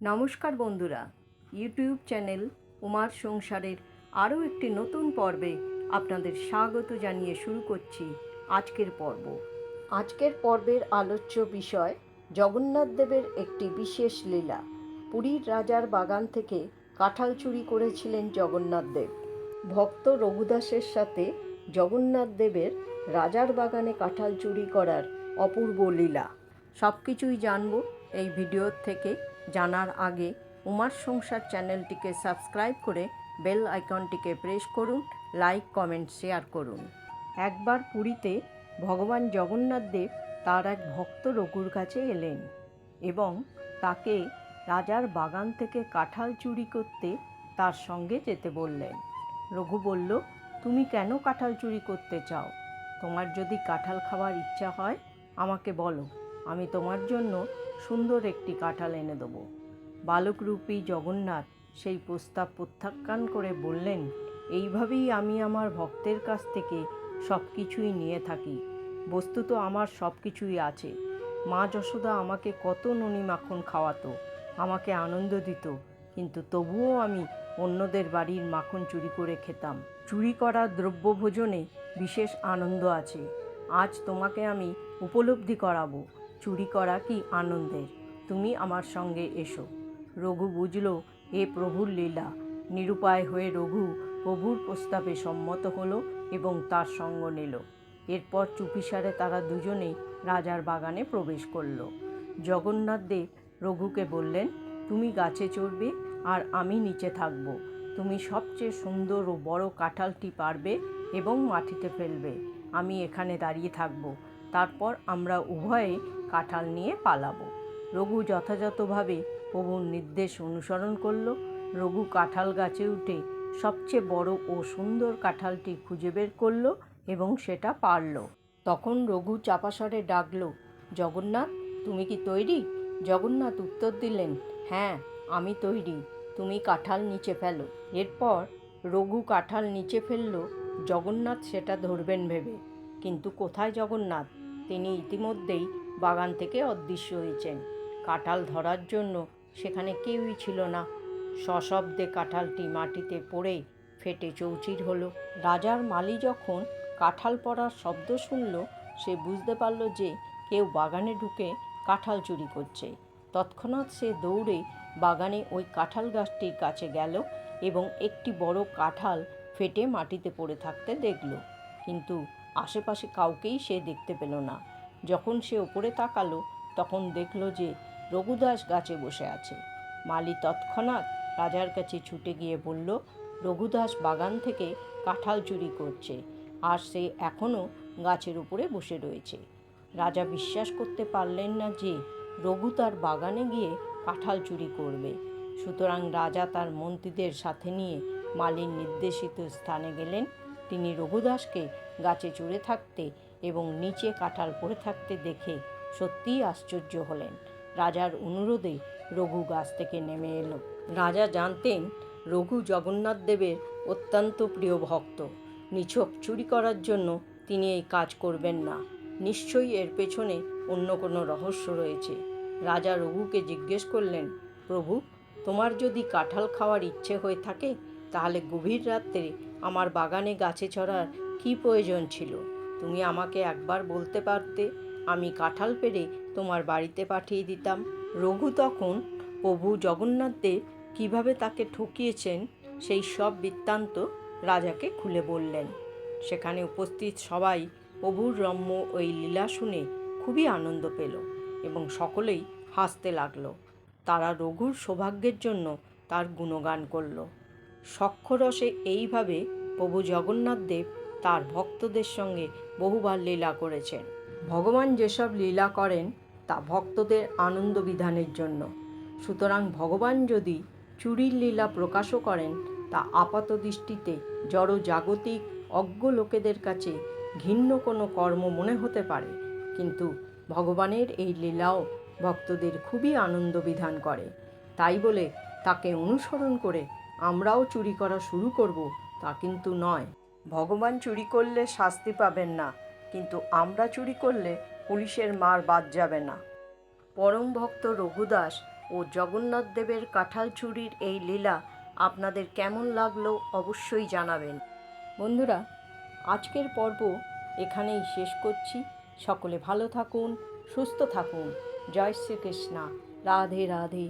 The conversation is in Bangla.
নমস্কার বন্ধুরা, ইউটিউব চ্যানেল উমার সংসারের আরও একটি নতুন পর্বে আপনাদের স্বাগত জানিয়ে শুরু করছি আজকের পর্ব। আজকের পর্বের আলোচ্য বিষয় জগন্নাথ দেবের একটি বিশেষ লীলা। পুরীর রাজার বাগান থেকে কাঁঠাল চুরি করেছিলেন জগন্নাথ দেব। ভক্ত রঘুদাসের সাথে জগন্নাথ দেবের রাজার বাগানে কাঁঠাল চুরি করার অপূর্ব লীলা। সব কিছুই জানব এই ভিডিওর থেকে। জানার আগে উমার সংসার চ্যানেলটিকে সাবস্ক্রাইব করে বেল আইকনটিকে প্রেস করুন, লাইক, কমেন্ট, শেয়ার করুন। একবার পুরীতে ভগবান জগন্নাথ দেব তার এক ভক্ত রঘুর কাছে এলেন এবং তাকে রাজার বাগান থেকে কাঁঠাল চুরি করতে তার সঙ্গে যেতে বললেন। রঘু বলল, তুমি কেন কাঁঠাল চুরি করতে চাও? তোমার যদি কাঁঠাল খাওয়ার ইচ্ছা হয়, আমাকে বলো। আমি তোমার জন্য সুন্দর একটি কাঁঠাল এনে দেবো। বালকরূপী জগন্নাথ সেই প্রস্তাব প্রত্যাখ্যান করে বললেন, এইভাবেই আমি আমার ভক্তের কাছ থেকে সব কিছুই নিয়ে থাকি। বস্তুত আমার সব কিছুই আছে। মা যশোদা আমাকে কত ননি মাখন খাওয়াতো, আমাকে আনন্দ দিত, কিন্তু তবুও আমি অন্যদের বাড়ির মাখন চুরি করে খেতাম। চুরি করা দ্রব্য ভোজনে বিশেষ আনন্দ আছে। আজ তোমাকে আমি উপলব্ধি করাবো। চুরি করা কি আনন্দের? তুমি আমার সঙ্গে এসো। রঘু বুঝল এ প্রভুর লীলা। নিরুপায় হয়ে রঘু প্রভুর প্রস্তাবে সম্মত হলো এবং তার সঙ্গ নিল। এরপর চুপিসারে তারা দুজনেই রাজার বাগানে প্রবেশ করল। জগন্নাথ দেব রঘুকে বললেন, তুমি গাছে চড়বে আর আমি নিচে থাকব। তুমি সবচেয়ে সুন্দর ও বড় কাঁঠালটি পারবে এবং মাটিতে ফেলবে। আমি এখানে দাঁড়িয়ে থাকব। তারপর আমরা উভয়ে কাঁঠাল নিয়ে পালাবো। রঘু যথাযথভাবে প্রভুর নির্দেশ অনুসরণ করল। রঘু কাঁঠাল গাছে উঠে সবচেয়ে বড় ও সুন্দর কাঁঠালটি খুঁজে বের করল এবং সেটা পারল। তখন রঘু চাপাসরে ডাকলো, জগন্নাথ, তুমি কি তৈরি? জগন্নাথ উত্তর দিলেন হ্যাঁ আমি তৈরি। তুমি কাঁঠাল নিচে ফেলো। এরপর রঘু কাঁঠাল নিচে ফেলল। জগন্নাথ সেটা ধরবেন ভেবে, কিন্তু কোথায় জগন্নাথ? তিনি ইতিমধ্যেই বাগান থেকে অদৃশ্য হয়েছেন। কাঁঠাল ধরার জন্য সেখানে কেউই ছিল না। সশব্দে কাঁঠালটি মাটিতে পড়ে ফেটে চৌচির হলো। রাজার মালি যখন কাঁঠাল পড়ার শব্দ শুনল, সে বুঝতে পারল যে কেউ বাগানে ঢুকে কাঁঠাল চুরি করছে। তৎক্ষণাৎ সে দৌড়ে বাগানে ওই কাঁঠাল গাছটির কাছে গেল এবং একটি বড় কাঁঠাল ফেটে মাটিতে পড়ে থাকতে দেখল। কিন্তু আশেপাশে কাউকেই সে দেখতে পেল না। যখন সে ওপরে তাকালো, তখন দেখল যে রঘুদাস গাছে বসে আছে। মালি তৎক্ষণাৎ রাজার কাছে ছুটে গিয়ে বলল, রঘুদাস বাগান থেকে কাঁঠাল চুরি করছে, আর সে এখনও গাছের উপরে বসে রয়েছে। রাজা বিশ্বাস করতে পারলেন না যে রঘু তার বাগানে গিয়ে কাঁঠাল চুরি করবে। সুতরাং রাজা তার মন্ত্রীদের সাথে নিয়ে মালির নির্দেশিত স্থানে গেলেন। তিনি রঘুদাসকে গাছে চড়ে থাকতে এবং নিচে কাঁঠাল পড়ে থাকতে দেখে সত্যিই আশ্চর্য হলেন। রাজার অনুরোধে রঘু গাছ থেকে নেমে এলো। রাজা জানতেন রঘু জগন্নাথ দেবের অত্যন্ত প্রিয় ভক্ত। নিছক চুরি করার জন্য তিনি এই কাজ করবেন না। নিশ্চয়ই এর পেছনে অন্য কোনো রহস্য রয়েছে। রাজা রঘুকে জিজ্ঞেস করলেন, প্রভু, তোমার যদি কাঁঠাল খাওয়ার ইচ্ছে হয়ে থাকে তাহলে গভীর রাত্রে আমার বাগানে গাছে চড়ার কী প্রয়োজন ছিল? তুমি আমাকে একবার বলতে পারতে? আমি কাঁঠাল পেড়ে তোমার বাড়িতে পাঠিয়ে দিতাম। রঘু তখন, প্রভু জগন্নাথ দেব কীভাবে তাকে ঠকিয়েছেন? সেই সব বৃত্তান্ত রাজাকে খুলে বললেন। সেখানে উপস্থিত সবাই প্রভুর রম্য ওই লীলা শুনে খুবই আনন্দ পেল এবং সকলেই হাসতে লাগল। তারা রঘুর সৌভাগ্যের জন্য তার গুণগান করল। সক্ষরসে এইভাবে প্রভু জগন্নাথ দেব তার ভক্তদের সঙ্গে বহুবার লীলা করেছেন। ভগবান যেসব লীলা করেন, তা ভক্তদের আনন্দ বিধানের জন্য। সুতরাং ভগবান যদি চুরির লীলা প্রকাশও করেন, তা আপাত দৃষ্টিতে জড় জাগতিক অজ্ঞ লোকেদের কাছে ঘিন্ন কোনো কর্ম মনে হতে পারে। কিন্তু ভগবানের এই লীলাও ভক্তদের খুবই আনন্দ বিধান করে। তাই বলে তাকে অনুসরণ করে আমরাও চুরি করা শুরু করব, তা কিন্তু নয়। ভগবান চুরি করলে শাস্তি পাবেন না, কিন্তু আমরা চুরি করলে পুলিশের মার বাদ যাবে না। পরম ভক্ত রঘুদাস ও জগন্নাথ দেবের কাঁঠাল চুরির এই লীলা আপনাদের কেমন লাগল অবশ্যই জানাবেন। বন্ধুরা, আজকের পর্ব এখানেই শেষ করছি। সকলে ভালো থাকুন, সুস্থ থাকুন। জয় শ্রীকৃষ্ণা। রাধে রাধে।